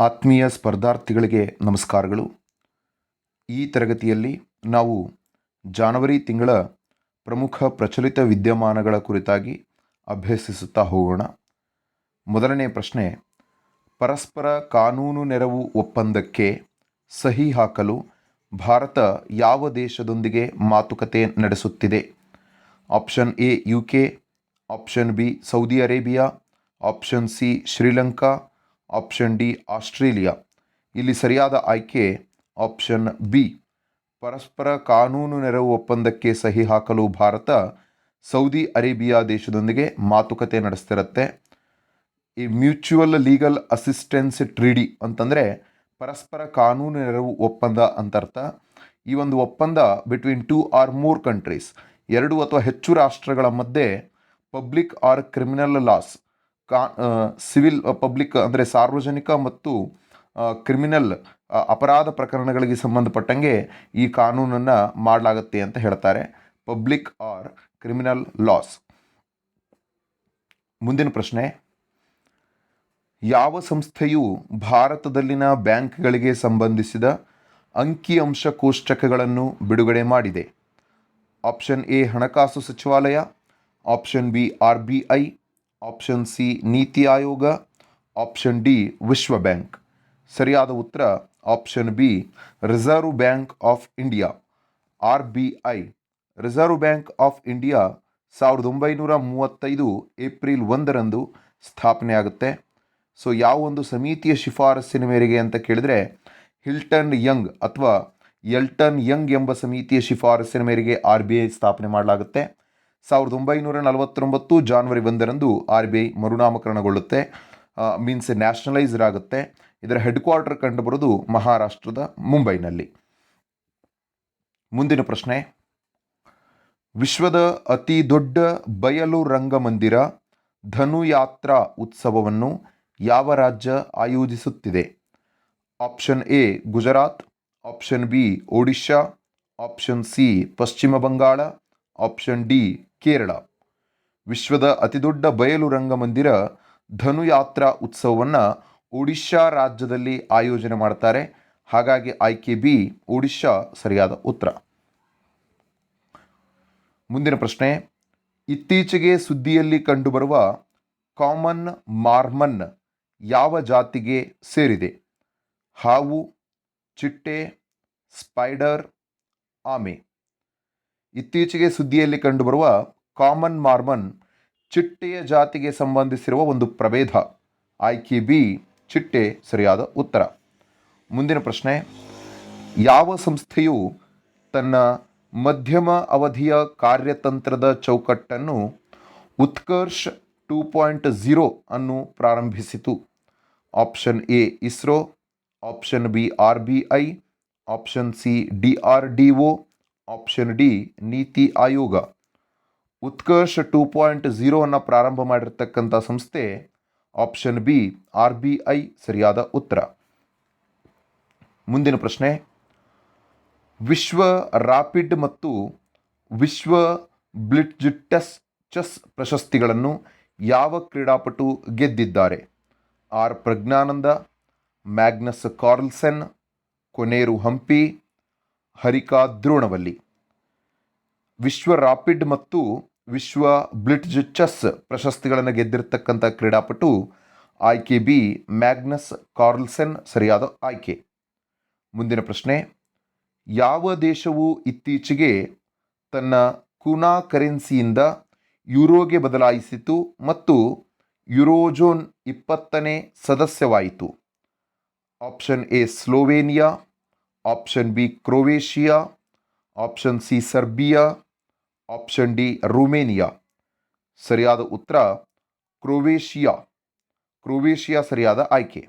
ಆತ್ಮೀಯ ಸ್ಪರ್ಧಾರ್ಥಿಗಳಿಗೆ ನಮಸ್ಕಾರಗಳು. ಈ ತರಗತಿಯಲ್ಲಿ ನಾವು ಜಾನವರಿ ತಿಂಗಳ ಪ್ರಮುಖ ಪ್ರಚಲಿತ ವಿದ್ಯಮಾನಗಳ ಕುರಿತಾಗಿ ಅಭ್ಯಸಿಸುತ್ತಾ ಹೋಗೋಣ. ಮೊದಲನೇ ಪ್ರಶ್ನೆ, ಪರಸ್ಪರ ಕಾನೂನು ನೆರವು ಒಪ್ಪಂದಕ್ಕೆ ಸಹಿ ಹಾಕಲು ಭಾರತ ಯಾವ ದೇಶದೊಂದಿಗೆ ಮಾತುಕತೆ ನಡೆಸುತ್ತಿದೆ? Option A U K option B Saudi Arabia, option C Sri Lanka option D, Australia. ಇಲ್ಲಿ ಸರಿಯಾದ ಆಯ್ಕೆ, ಆಪ್ಷನ್ ಬಿ. ಪರಸ್ಪರ ಕಾನೂನು ನೆರವು ಒಪ್ಪಂದಕ್ಕೆ ಸಹಿ ಹಾಕಲು ಭಾರತ ಸೌದಿ ಅರೇಬಿಯಾ ದೇಶದೊಂದಿಗೆ ಮಾತುಕತೆ ನಡೆಸ್ತಿರುತ್ತೆ. ಈ ಮ್ಯೂಚುವಲ್ ಲೀಗಲ್ ಅಸಿಸ್ಟೆನ್ಸ್ ಟ್ರೀಡಿ ಅಂತಂದರೆ ಪರಸ್ಪರ ಕಾನೂನು ನೆರವು ಒಪ್ಪಂದ ಅಂತರ್ಥ. ಈ ಒಂದು ಒಪ್ಪಂದ between two or more countries ಎರಡು ಅಥವಾ ಹೆಚ್ಚು ರಾಷ್ಟ್ರಗಳ ಮಧ್ಯೆ ಪಬ್ಲಿಕ್ ಆರ್ ಕ್ರಿಮಿನಲ್ ಲಾಸ್ ಕಾ ಸಿವಿಲ್ ಪಬ್ಲಿಕ್ ಅಂದರೆ ಸಾರ್ವಜನಿಕ ಮತ್ತು ಕ್ರಿಮಿನಲ್ ಅಪರಾಧ ಪ್ರಕರಣಗಳಿಗೆ ಸಂಬಂಧಪಟ್ಟಂಗೆ ಈ ಕಾನೂನನ್ನು ಮಾಡಲಾಗುತ್ತೆ ಅಂತ ಹೇಳ್ತಾರೆ. Public or criminal laws. ಮುಂದಿನ ಪ್ರಶ್ನೆ. ಯಾವ ಸಂಸ್ಥೆಯು ಭಾರತದಲ್ಲಿನ ಬ್ಯಾಂಕ್ಗಳಿಗೆ ಸಂಬಂಧಿಸಿದ ಅಂಕಿಅಂಶ ಕೋಷ್ಟಕಗಳನ್ನು ಬಿಡುಗಡೆ ಮಾಡಿದೆ? ಆಪ್ಷನ್ ಎ ಹಣಕಾಸು ಸಚಿವಾಲಯ, option B R B I option C NITI Aayog option D ವಿಶ್ವ ಬ್ಯಾಂಕ್ ಸರಿಯಾದ ಉತ್ತರ option B reserve bank of India R B I reserve bank of India ಸಾವಿರದ ಒಂಬೈನೂರ ಮೂವತ್ತೈದು ಏಪ್ರಿಲ್ ಒಂದರಂದು ಸ್ಥಾಪನೆಯಾಗುತ್ತೆ ಸೊ ಯಾವ ಒಂದು ಸಮಿತಿಯ ಶಿಫಾರಸ್ಸಿನ ಮೇರೆಗೆ ಅಂತ ಕೇಳಿದರೆ ಹಿಲ್ಟನ್ ಯಂಗ್ ಅಥವಾ ಎಲ್ಟನ್ ಯಂಗ್ ಎಂಬ ಸಮಿತಿಯ ಶಿಫಾರಸ್ಸಿನ ಮೇರೆಗೆ ಆರ್ ಬಿ ಐ ಸ್ಥಾಪನೆ ಮಾಡಲಾಗುತ್ತೆ. ಸಾವಿರದ ಒಂಬೈನೂರ ನಲವತ್ತೊಂಬತ್ತು ಜಾನ್ವರಿ ಒಂದರಂದು ಆರ್ ಬಿ ಐ ಮರುನಾಮಕರಣಗೊಳ್ಳುತ್ತೆ. ಮೀನ್ಸ್ ನ್ಯಾಷನಲೈಸ್ಡ್ ಆಗುತ್ತೆ. ಇದರ ಹೆಡ್ ಕ್ವಾರ್ಟರ್ ಕಂಡುಬರೋದು ಮಹಾರಾಷ್ಟ್ರದ ಮುಂಬೈನಲ್ಲಿ. ಮುಂದಿನ ಪ್ರಶ್ನೆ. ವಿಶ್ವದ ಅತಿ ದೊಡ್ಡ ಬಯಲು ರಂಗಮಂದಿರ ಧನುಯಾತ್ರಾ ಉತ್ಸವವನ್ನು ಯಾವ ರಾಜ್ಯ ಆಯೋಜಿಸುತ್ತಿದೆ? Option A, Gujarat. Option B, Odisha. Option C, Paschima Bangala. Option D Kerala. ವಿಶ್ವದ ಅತಿದೊಡ್ಡ ಬಯಲು ರಂಗಮಂದಿರ ಧನುಯಾತ್ರಾ ಉತ್ಸವವನ್ನು ಒಡಿಶಾ ರಾಜ್ಯದಲ್ಲಿ ಆಯೋಜನೆ ಮಾಡ್ತಾರೆ. ಹಾಗಾಗಿ ಆಯ್ಕೆ ಬಿ, ಒಡಿಶಾ ಸರಿಯಾದ ಉತ್ತರ. ಮುಂದಿನ ಪ್ರಶ್ನೆ, ಇತ್ತೀಚೆಗೆ ಸುದ್ದಿಯಲ್ಲಿ ಕಂಡುಬರುವ ಕಾಮನ್ ಮಾರ್ಮನ್ ಯಾವ ಜಾತಿಗೆ ಸೇರಿದೆ? ಹಾವು, ಚಿಟ್ಟೆ, ಸ್ಪೈಡರ್, ಆಮೆ. ಇತ್ತೀಚೆಗೆ ಸುದ್ದಿಯಲ್ಲಿ ಕಂಡುಬರುವ ಕಾಮನ್ ಮಾರ್ಮನ್ ಚಿಟ್ಟೆಯ ಜಾತಿಗೆ ಸಂಬಂಧಿಸಿರುವ ಒಂದು ಪ್ರಭೇದ. ಆಯ್ಕೆ ಬಿ, ಚಿಟ್ಟೆ ಸರಿಯಾದ ಉತ್ತರ. ಮುಂದಿನ ಪ್ರಶ್ನೆ, ಯಾವ ಸಂಸ್ಥೆಯು ತನ್ನ ಮಧ್ಯಮ ಅವಧಿಯ ಕಾರ್ಯತಂತ್ರದ ಚೌಕಟ್ಟನ್ನು ಉತ್ಕರ್ಷ್ ಟೂ ಪಾಯಿಂಟ್ ಝೀರೋ ಅನ್ನು ಪ್ರಾರಂಭಿಸಿತು? Option A, ISRO. Option B, R B I. Option C, D R D O. Option D NITI Aayog. Utkarsh two point ಝೀರೋವನ್ನು ಪ್ರಾರಂಭ ಮಾಡಿರ್ತಕ್ಕಂಥ ಸಂಸ್ಥೆ option B R B I ಸರಿಯಾದ ಉತ್ತರ. ಮುಂದಿನ ಪ್ರಶ್ನೆ. ವಿಶ್ವ ರಾಪಿಡ್ ಮತ್ತು ವಿಶ್ವ ಬ್ಲಿಟ್ಜಿಟ್ಟಸ್ ಚೆಸ್ ಪ್ರಶಸ್ತಿಗಳನ್ನು ಯಾವ ಕ್ರೀಡಾಪಟು ಗೆದ್ದಿದ್ದಾರೆ? R Praggnanandhaa, Magnus Carlsen, Koneru Humpy Harika Dronavalli ವಿಶ್ವ ರಾಪಿಡ್ ಮತ್ತು ವಿಶ್ವ ಬ್ಲಿಟ್ಜ್ ಚೆಸ್ ಪ್ರಶಸ್ತಿಗಳನ್ನು ಗೆದ್ದಿರತಕ್ಕಂಥ ಕ್ರೀಡಾಪಟು ಆಯ್ಕೆ ಬಿ ಮ್ಯಾಗ್ನಸ್ ಕಾರ್ಲ್ಸೆನ್ ಸರಿಯಾದ ಆಯ್ಕೆ. ಮುಂದಿನ ಪ್ರಶ್ನೆ, ಯಾವ ದೇಶವು ಇತ್ತೀಚೆಗೆ ತನ್ನ ಕುನಾ ಕರೆನ್ಸಿಯಿಂದ ಯುರೋಗೆ ಬದಲಾಯಿಸಿತು ಮತ್ತು ಯುರೋಜೋನ್ ಇಪ್ಪತ್ತನೇ ಸದಸ್ಯವಾಯಿತು? Option A, Slovenia. Option B Croatia option C Serbia option D Romania ಸರಿಯಾದ ಉತ್ತರ ಕ್ರೊವೇಷಿಯಾ ಕ್ರೊವೇಷಿಯಾ ಸರಿಯಾದ ಆಯ್ಕೆ.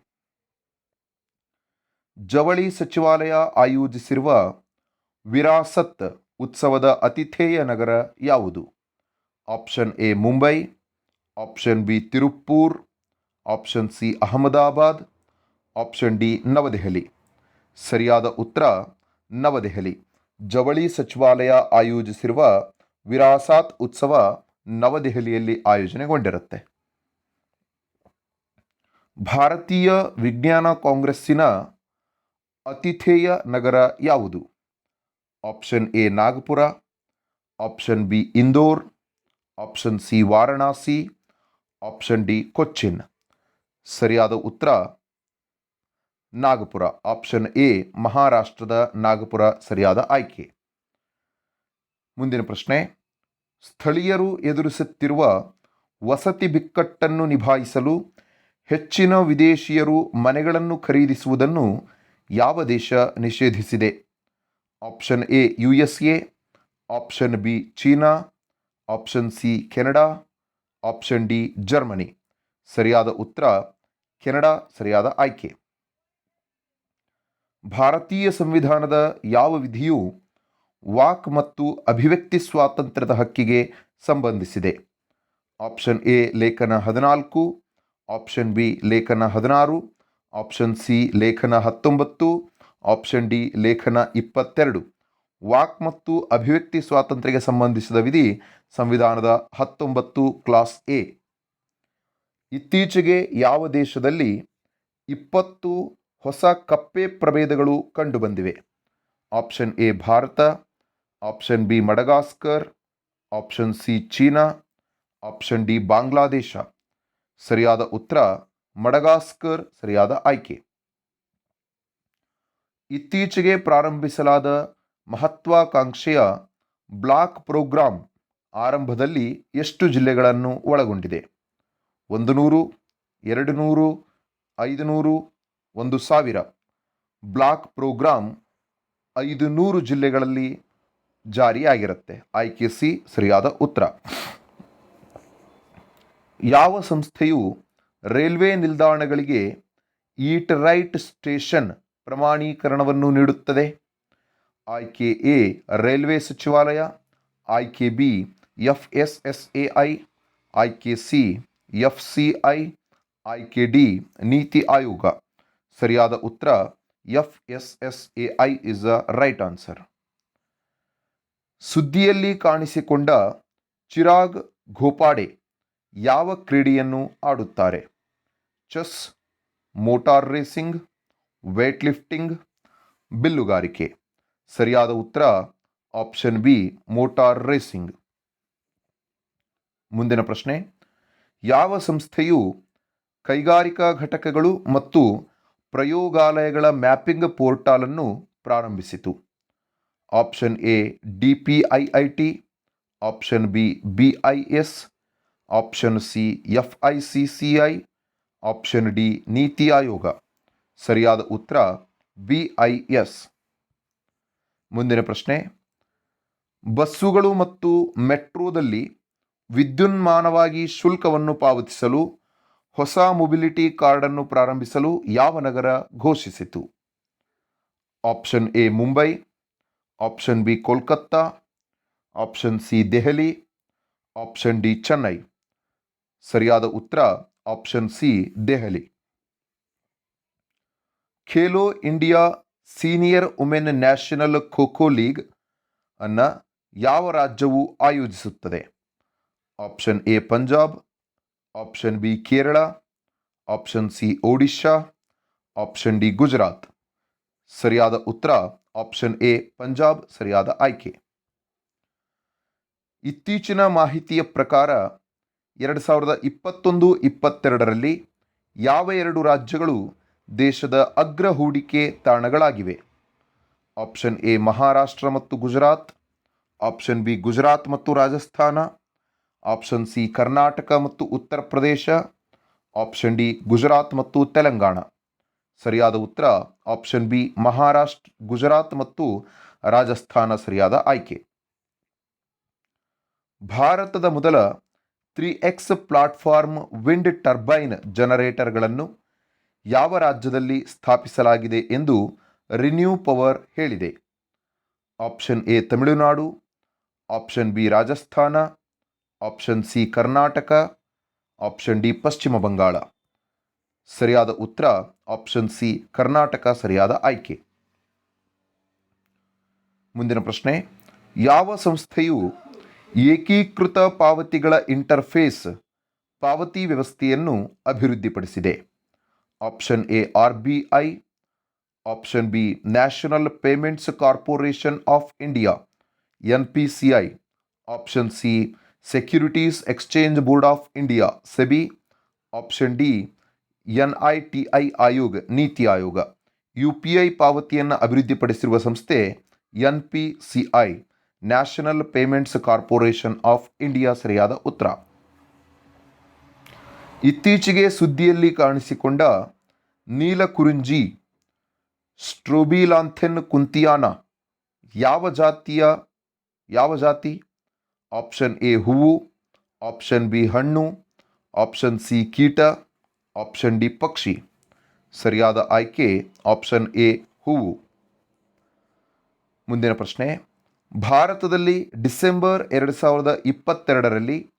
ಜವಳಿ ಸಚಿವಾಲಯ ಆಯೋಜಿಸಿರುವ ವಿರಾಸತ್ ಉತ್ಸವದ ಅತಿಥೇಯ ನಗರ ಯಾವುದು? Option A Mumbai option B Tiruppur option C Ahmedabad option D Navadehali ಸರಿಯಾದ ಉತ್ತರ ನವದೆಹಲಿ. ಜವಳಿ ಸಚಿವಾಲಯ ಆಯೋಜಿಸಿರುವ ವಿರಾಸಾತ್ ಉತ್ಸವ ನವದೆಹಲಿಯಲ್ಲಿ ಆಯೋಜನೆಗೊಂಡಿರುತ್ತೆ. ಭಾರತೀಯ ವಿಜ್ಞಾನ ಕಾಂಗ್ರೆಸ್ಸಿನ ಅತಿಥೇಯ ನಗರ ಯಾವುದು? Option A Nagpur, option B Indore, option C Varanasi, option D Cochin. ಸರಿಯಾದ ಉತ್ತರ ನಾಗಪುರ. ಆಪ್ಷನ್ ಎ, ಮಹಾರಾಷ್ಟ್ರದ ನಾಗಪುರ ಸರಿಯಾದ ಆಯ್ಕೆ. ಮುಂದಿನ ಪ್ರಶ್ನೆ. ಸ್ಥಳೀಯರು ಎದುರಿಸುತ್ತಿರುವ ವಸತಿ ಬಿಕ್ಕಟ್ಟನ್ನು ನಿಭಾಯಿಸಲು ಹೆಚ್ಚಿನ ವಿದೇಶಿಯರು ಮನೆಗಳನ್ನು ಖರೀದಿಸುವುದನ್ನು ಯಾವ ದೇಶ ನಿಷೇಧಿಸಿದೆ? Option A, U S A. Option B, China. Option C, Canada. Option D, Germany. ಸರಿಯಾದ ಉತ್ತರ, ಕೆನಡಾ ಸರಿಯಾದ ಆಯ್ಕೆ. ಭಾರತೀಯ ಸಂವಿಧಾನದ ಯಾವ ವಿಧಿಯು ವಾಕ್ ಮತ್ತು ಅಭಿವ್ಯಕ್ತಿ ಸ್ವಾತಂತ್ರ್ಯದ ಹಕ್ಕಿಗೆ ಸಂಬಂಧಿಸಿದೆ. ಆಪ್ಷನ್ ಎ, ಲೇಖನ ಹದಿನಾಲ್ಕು. ಆಪ್ಷನ್ ಬಿ, ಲೇಖನ ಹದಿನಾರು. ಆಪ್ಷನ್ ಸಿ, ಲೇಖನ ಹತ್ತೊಂಬತ್ತು. ಆಪ್ಷನ್ ಡಿ, ಲೇಖನ ಇಪ್ಪತ್ತೆರಡು. ವಾಕ್ ಮತ್ತು ಅಭಿವ್ಯಕ್ತಿ ಸ್ವಾತಂತ್ರ್ಯಕ್ಕೆ ಸಂಬಂಧಿಸಿದ ವಿಧಿ ಸಂವಿಧಾನದ ಹತ್ತೊಂಬತ್ತು, ಕ್ಲಾಸ್ ಎ. ಇತ್ತೀಚೆಗೆ ಯಾವ ದೇಶದಲ್ಲಿ ಇಪ್ಪತ್ತು ಹೊಸ ಕಪ್ಪೆ ಪ್ರಭೇದಗಳು ಕಂಡುಬಂದಿವೆ. Option A Bharat, option B Madagascar, option C China, option D Bangladesh. ಸರಿಯಾದ ಉತ್ತರ ಮಡಗಾಸ್ಕರ್, ಸರಿಯಾದ ಆಯ್ಕೆ. ಇತ್ತೀಚೆಗೆ ಪ್ರಾರಂಭಿಸಲಾದ ಮಹತ್ವಾಕಾಂಕ್ಷೆಯ ಬ್ಲಾಕ್ ಪ್ರೋಗ್ರಾಂ ಆರಂಭದಲ್ಲಿ ಎಷ್ಟು ಜಿಲ್ಲೆಗಳನ್ನು ಒಳಗೊಂಡಿದೆ? ಒಂದು ನೂರು, ಎರಡು ನೂರು, ಐದು ನೂರು ಒಂದು ಸಾವಿರ. ಬ್ಲಾಕ್ ಪ್ರೋಗ್ರಾಂ ಐದು ನೂರು ಜಿಲ್ಲೆಗಳಲ್ಲಿ ಜಾರಿಯಾಗಿರುತ್ತೆ. ಆಯ್ಕೆ ಸಿ, ಸರಿಯಾದ ಉತ್ತರ. ಯಾವ ಸಂಸ್ಥೆಯು ರೈಲ್ವೆ ನಿಲ್ದಾಣಗಳಿಗೆ ಈಟ್ ರೈಟ್ ಸ್ಟೇಷನ್ ಪ್ರಮಾಣೀಕರಣವನ್ನು ನೀಡುತ್ತದೆ? ಆಯ್ಕೆ ಎ, ರೈಲ್ವೆ ಸಚಿವಾಲಯ. ಆಯ್ಕೆ B, F S S A I. ಆಯ್ಕೆ ಸಿ, ಎಫ್ ಸಿ ಐ. ಆಯ್ಕೆ ಡಿ, ನೀತಿ ಆಯೋಗ. ಸರಿಯಾದ ಉತ್ತರ F S S A I is a right answer ಸುದ್ದಿಯಲ್ಲಿ ಕಾಣಿಸಿಕೊಂಡ ಚಿರಾಗ್ ಘೋಪಾಡೆ ಯಾವ ಕ್ರೀಡೆಯನ್ನು ಆಡುತ್ತಾರೆ? Chess, motor racing weight lifting ಬಿಲ್ಲುಗಾರಿಕೆ. ಸರಿಯಾದ ಉತ್ತರ ಆಪ್ಷನ್ ಬಿ, ಮೋಟಾರ್ ರೇಸಿಂಗ್. ಮುಂದಿನ ಪ್ರಶ್ನೆ, ಯಾವ ಸಂಸ್ಥೆಯು ಕೈಗಾರಿಕಾ ಘಟಕಗಳು ಮತ್ತು ಪ್ರಯೋಗಾಲಯಗಳ ಮ್ಯಾಪಿಂಗ್ ಪೋರ್ಟಲನ್ನು ಪ್ರಾರಂಭಿಸಿತು. Option A, D P I I T, option B B I S, option C, F I C C I, option D, NITI Aayog. ಸರಿಯಾದ ಉತ್ತರ, ಬಿ ಐ ಎಸ್. ಮುಂದಿನ ಪ್ರಶ್ನೆ, ಬಸ್ಸುಗಳು ಮತ್ತು ಮೆಟ್ರೋದಲ್ಲಿ ವಿದ್ಯುನ್ಮಾನವಾಗಿ ಶುಲ್ಕವನ್ನು ಪಾವತಿಸಲು ಹೊಸ ಮೊಬಿಲಿಟಿ ಕಾರ್ಡನ್ನು ಪ್ರಾರಂಭಿಸಲು ಯಾವ ನಗರ ಘೋಷಿಸಿತು? Option A Mumbai option B Kolkata option C Delhi option D Chennai ಸರಿಯಾದ ಉತ್ತರ option C Delhi Khelo India senior women national kho kho league ಅನ್ನು ಯಾವ ರಾಜ್ಯವು ಆಯೋಜಿಸುತ್ತದೆ? Option A Punjab option B Kerala option C Odisha option D Gujarat ಸರಿಯಾದ ಉತ್ತರ option A Punjab ಸರಿಯಾದ ಆಯ್ಕೆ ಇತ್ತೀಚಿನ ಮಾಹಿತಿಯ ಪ್ರಕಾರ ಎರಡು ಸಾವಿರದ ಇಪ್ಪತ್ತೊಂದು, ಇಪ್ಪತ್ತೆರಡರಲ್ಲಿ ಯಾವ ಎರಡು ರಾಜ್ಯಗಳು ದೇಶದ ಅಗ್ರ ಹೂಡಿಕೆ ತಾಣಗಳಾಗಿವೆ? ಆಪ್ಷನ್ ಎ ಮಹಾರಾಷ್ಟ್ರ ಮತ್ತು ಗುಜರಾತ್ ಆಪ್ಷನ್ ಬಿ ಗುಜರಾತ್ ಮತ್ತು ರಾಜಸ್ಥಾನ. ಆಪ್ಷನ್ ಸಿ ಕರ್ನಾಟಕ ಮತ್ತು ಉತ್ತರ ಪ್ರದೇಶ. ಆಪ್ಷನ್ ಡಿ ಗುಜರಾತ್ ಮತ್ತು ತೆಲಂಗಾಣ. ಸರಿಯಾದ ಉತ್ತರ ಆಪ್ಷನ್ ಬಿ ಮಹಾರಾಷ್ಟ್ರ ಗುಜರಾತ್ ಮತ್ತು ರಾಜಸ್ಥಾನ ಸರಿಯಾದ ಆಯ್ಕೆ. ಭಾರತದ ಮೊದಲ three X platform wind turbine ಜನರೇಟರ್ಗಳನ್ನು ಯಾವ ರಾಜ್ಯದಲ್ಲಿ ಸ್ಥಾಪಿಸಲಾಗಿದೆ ಎಂದು ರಿನ್ಯೂ ಪವರ್ ಹೇಳಿದೆ. Option A Tamil Nadu option B Rajasthan option C Karnataka option D Paschima Bangala ಸರಿಯಾದ ಉತ್ತರ ಆಪ್ಷನ್ ಸಿ ಕರ್ನಾಟಕ ಸರಿಯಾದ ಆಯ್ಕೆ ಮುಂದಿನ ಪ್ರಶ್ನೆ ಯಾವ ಸಂಸ್ಥೆಯು ಏಕೀಕೃತ ಪಾವತಿಗಳ ಇಂಟರ್ಫೇಸ್ ಪಾವತಿ ವ್ಯವಸ್ಥೆಯನ್ನು ಅಭಿವೃದ್ಧಿಪಡಿಸಿದೆ option A R B I option B national payments corporation of India N P C I option C securities exchange board of India SEBI option D N I T I Aayog NITI Aayog U P I ಪಾವತಿಯನ್ನು ಅಭಿವೃದ್ಧಿಪಡಿಸಿರುವ ಸಂಸ್ಥೆ N P C I national payments corporation of India ಸರಿಯಾದ ಉತ್ತರ. ಇತ್ತೀಚೆಗೆ ಸುದ್ದಿಯಲ್ಲಿ ಕಾಣಿಸಿಕೊಂಡ ನೀಲಕುರಿಂಜಿ, ಸ್ಟ್ರೋಬಿಲಾಂಥೆನ್ ಕುಂತಿಯಾನ, ಯಾವ ಜಾತಿಯ, ಯಾವ ಜಾತಿ? ಆಪ್ಷನ್ ಎ ಹೂವು ಆಪ್ಷನ್ ಬಿ ಹಣ್ಣು ಆಪ್ಷನ್ ಸಿ ಕೀಟ ಆಪ್ಷನ್ ಡಿ ಪಕ್ಷಿ ಸರಿಯಾದ ಆಯ್ಕೆ ಆಪ್ಷನ್ ಎ ಹೂವು. ಮುಂದಿನ ಪ್ರಶ್ನೆ. ಭಾರತದಲ್ಲಿ ಡಿಸೆಂಬರ್ ಎರಡು ಸಾವಿರದ ಇಪ್ಪತ್ತೆರಡರಲ್ಲಿ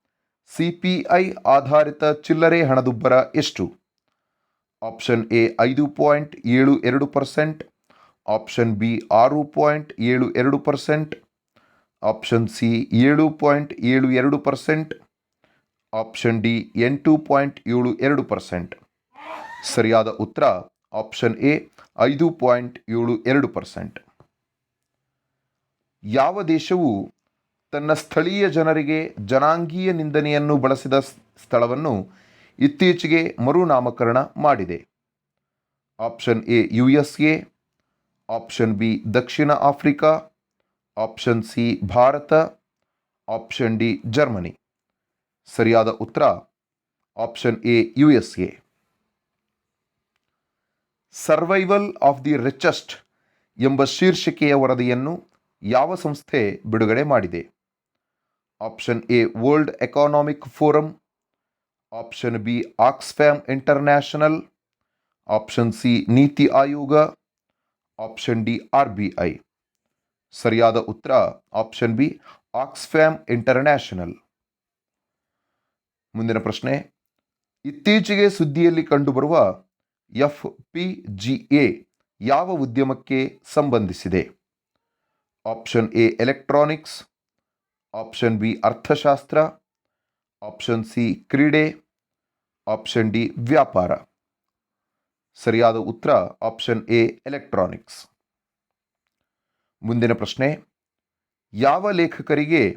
ಸಿ ಪಿ ಐ ಆಧಾರಿತ ಚಿಲ್ಲರೆ ಹಣದುಬ್ಬರ ಎಷ್ಟು? ಆಪ್ಷನ್ ಎ ಐದು ಪಾಯಿಂಟ್ ಏಳು ಎರಡು ಪರ್ಸೆಂಟ್. ಆಪ್ಷನ್ ಬಿ ಆರು ಪಾಯಿಂಟ್ ಏಳು ಎರಡು ಪರ್ಸೆಂಟ್. ಆಪ್ಷನ್ ಸಿ ಏಳು ಪಾಯಿಂಟ್ ಏಳು ಎರಡು ಪರ್ಸೆಂಟ್. ಆಪ್ಷನ್ ಡಿ ಎಂಟು ಪಾಯಿಂಟ್ ಏಳು ಎರಡು ಪರ್ಸೆಂಟ್. ಸರಿಯಾದ ಉತ್ತರ ಆಪ್ಷನ್ ಎ ಐದು ಪಾಯಿಂಟ್ ಏಳು ಎರಡು ಪರ್ಸೆಂಟ್. ಯಾವ ದೇಶವು ತನ್ನ ಸ್ಥಳೀಯ ಜನರಿಗೆ ಜನಾಂಗೀಯ ನಿಂದನೆಯನ್ನು ಬಳಸಿದ ಸ್ಥಳವನ್ನು ಇತ್ತೀಚೆಗೆ ಮರುನಾಮಕರಣ ಮಾಡಿದೆ. Option A U S A option B Dakshina Africa. Option C Bharat. Option D Germany ಸರಿಯಾದ ಉತ್ತರ? Option A U S A survival of the richest ಎಂಬ ಶೀರ್ಷಿಕೆಯ ವರದಿಯನ್ನು ಯಾವ ಸಂಸ್ಥೆ ಬಿಡುಗಡೆ ಮಾಡಿದೆ? Option A world economic forum option B Oxfam international option C NITI Aayog option D R B I ಸರಿಯಾದ ಉತ್ತರ ಆಪ್ಷನ್ ಬಿ ಆಕ್ಸ್ಫ್ಯಾಮ್ ಇಂಟರ್ನ್ಯಾಷನಲ್ ಮುಂದಿನ ಪ್ರಶ್ನೆ, ಇತ್ತೀಚೆಗೆ ಸುದ್ದಿಯಲ್ಲಿ ಕಂಡುಬರುವ ಎಫ್ ಪಿ ಜಿ ಎ ಯಾವ ಉದ್ಯಮಕ್ಕೆ ಸಂಬಂಧಿಸಿದೆ? Option A electronics option B ಅರ್ಥಶಾಸ್ತ್ರ ಆಪ್ಷನ್ ಸಿ ಕ್ರೀಡೆ ಆಪ್ಷನ್ ಡಿ ವ್ಯಾಪಾರ ಸರಿಯಾದ ಉತ್ತರ ಆಪ್ಷನ್ ಎ ಎಲೆಕ್ಟ್ರಾನಿಕ್ಸ್ ಮುಂದಿನ ಪ್ರಶ್ನೆ. ಯಾವ ಲೇಖಕರಿಗೆ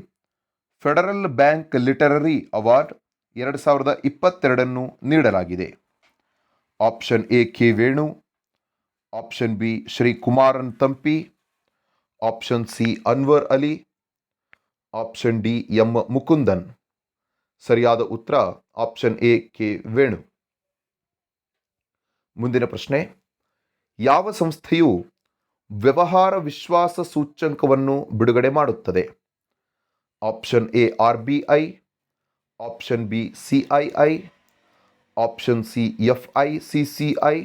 ಫೆಡರಲ್ ಬ್ಯಾಂಕ್ ಲಿಟರರಿ ಅವಾರ್ಡ್ ಎರಡು ಸಾವಿರದ ಇಪ್ಪತ್ತೆರಡನ್ನು ನೀಡಲಾಗಿದೆ? Option A K Venu, option B Sree Kumaran Thampi, option C Anwar Ali, option D M Mukundan. ಸರಿಯಾದ ಉತ್ತರ ಆಪ್ಷನ್ ಎ ಕೆ ವೇಣು. ಮುಂದಿನ ಪ್ರಶ್ನೆ. ಯಾವ ಸಂಸ್ಥೆಯು ವ್ಯವಹಾರ ವಿಶ್ವಾಸ ಸೂಚ್ಯಂಕವನ್ನು ಬಿಡುಗಡೆ ಮಾಡುತ್ತದೆ. Option A R B I option B C I I option C F I C C I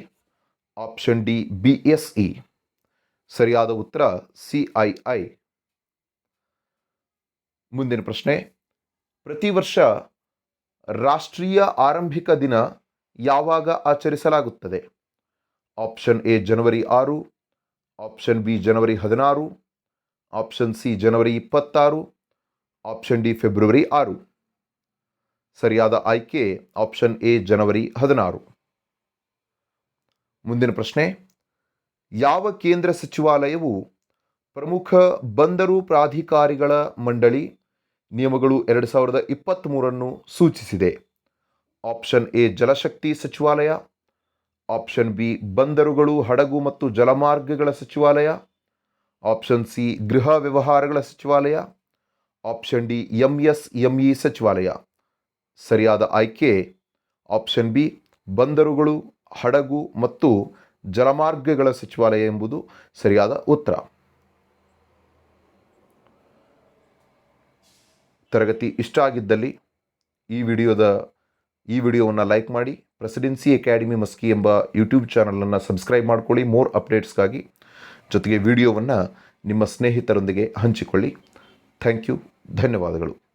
option D B S E ಸರಿಯಾದ ಉತ್ತರ ಸಿ ಐ ಐ ಮುಂದಿನ ಪ್ರಶ್ನೆ, ಪ್ರತಿ ವರ್ಷ ರಾಷ್ಟ್ರೀಯ ಆರಂಭಿಕ ದಿನ ಯಾವಾಗ ಆಚರಿಸಲಾಗುತ್ತದೆ? ಆಪ್ಷನ್ ಎ, ಜನವರಿ ಆರು ಆಪ್ಷನ್ ಬಿ ಜನವರಿ ಹದಿನಾರು. ಆಪ್ಷನ್ ಸಿ ಜನವರಿ ಇಪ್ಪತ್ತಾರು. ಆಪ್ಷನ್ ಡಿ ಫೆಬ್ರವರಿ ಆರು. ಸರಿಯಾದ ಆಯ್ಕೆ ಆಪ್ಷನ್ ಎ ಜನವರಿ ಹದಿನಾರು. ಮುಂದಿನ ಪ್ರಶ್ನೆ. ಯಾವ ಕೇಂದ್ರ ಸಚಿವಾಲಯವು ಪ್ರಮುಖ ಬಂದರು ಪ್ರಾಧಿಕಾರಿಗಳ ಮಂಡಳಿ ನಿಯಮಗಳು ಎರಡು ಸಾವಿರದ ಇಪ್ಪತ್ತ್ಮೂರನ್ನು ಸೂಚಿಸಿದೆ? ಆಪ್ಷನ್ ಎ ಜಲಶಕ್ತಿ ಸಚಿವಾಲಯ. ಆಪ್ಷನ್ ಬಿ, ಬಂದರುಗಳು, ಹಡಗು ಮತ್ತು ಜಲಮಾರ್ಗಗಳ ಸಚಿವಾಲಯ. ಆಪ್ಷನ್ ಸಿ, ಗೃಹ ವ್ಯವಹಾರಗಳ ಸಚಿವಾಲಯ. Option D M S M E ಸಚಿವಾಲಯ. ಸರಿಯಾದ ಆಯ್ಕೆ? ಆಪ್ಷನ್ ಬಿ, ಬಂದರುಗಳು, ಹಡಗು ಮತ್ತು ಜಲಮಾರ್ಗಗಳ ಸಚಿವಾಲಯ ಎಂಬುದು ಸರಿಯಾದ ಉತ್ತರ. ತರಗತಿ ಇಷ್ಟ ಆಗಿದ್ದಲ್ಲಿ ಈ ವಿಡಿಯೋದ, ಈ ವಿಡಿಯೋವನ್ನು ಲೈಕ್ ಮಾಡಿ. ಪ್ರೆಸಿಡೆನ್ಸಿ ಅಕಾಡೆಮಿ ಮಸ್ಕಿ ಎಂಬ ಯೂಟ್ಯೂಬ್ ಚಾನಲನ್ನು ಸಬ್ಸ್ಕ್ರೈಬ್ ಮಾಡ್ಕೊಳ್ಳಿ. ಮೋರ್ ಅಪ್ಡೇಟ್ಸ್ಗಾಗಿ ಜೊತೆಗೆ ವಿಡಿಯೋವನ್ನು ನಿಮ್ಮ ಸ್ನೇಹಿತರೊಂದಿಗೆ ಹಂಚಿಕೊಳ್ಳಿ. Thank you. ಧನ್ಯವಾದಗಳು.